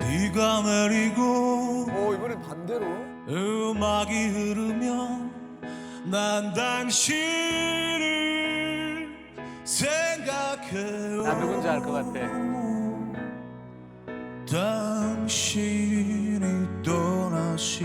비가 내리고 어 이번엔 반대로. 음악이 흐르면 난 당신을 생각해요 나 누군지 알 것 같아. 당신이 떠나시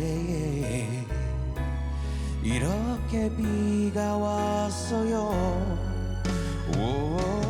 이렇게 비가 왔어요 오.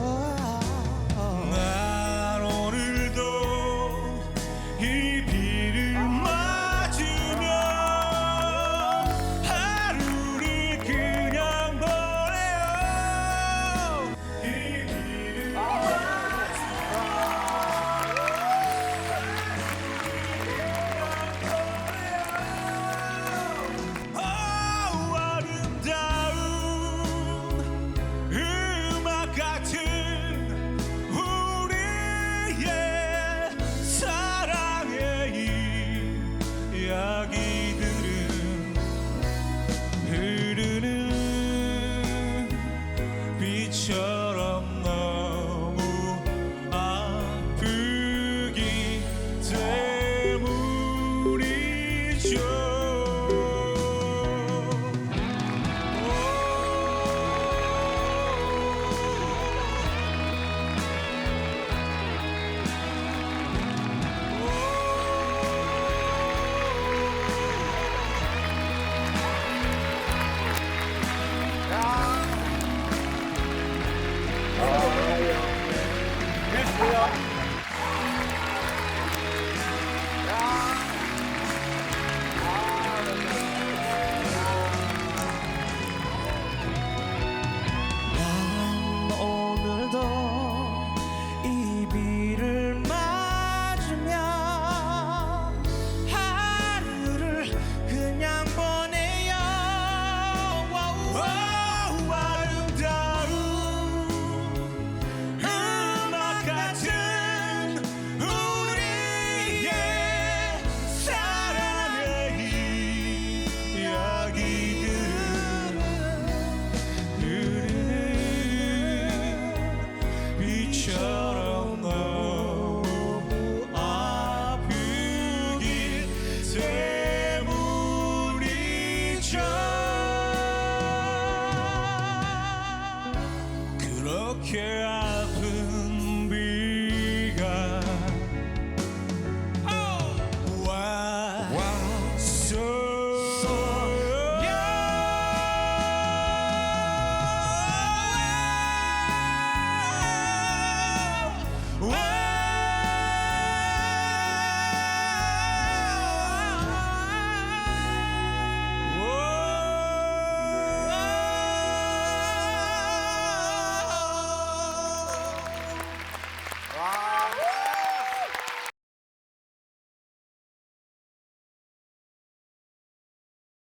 그렇게 아픈 비가 oh! 왔어요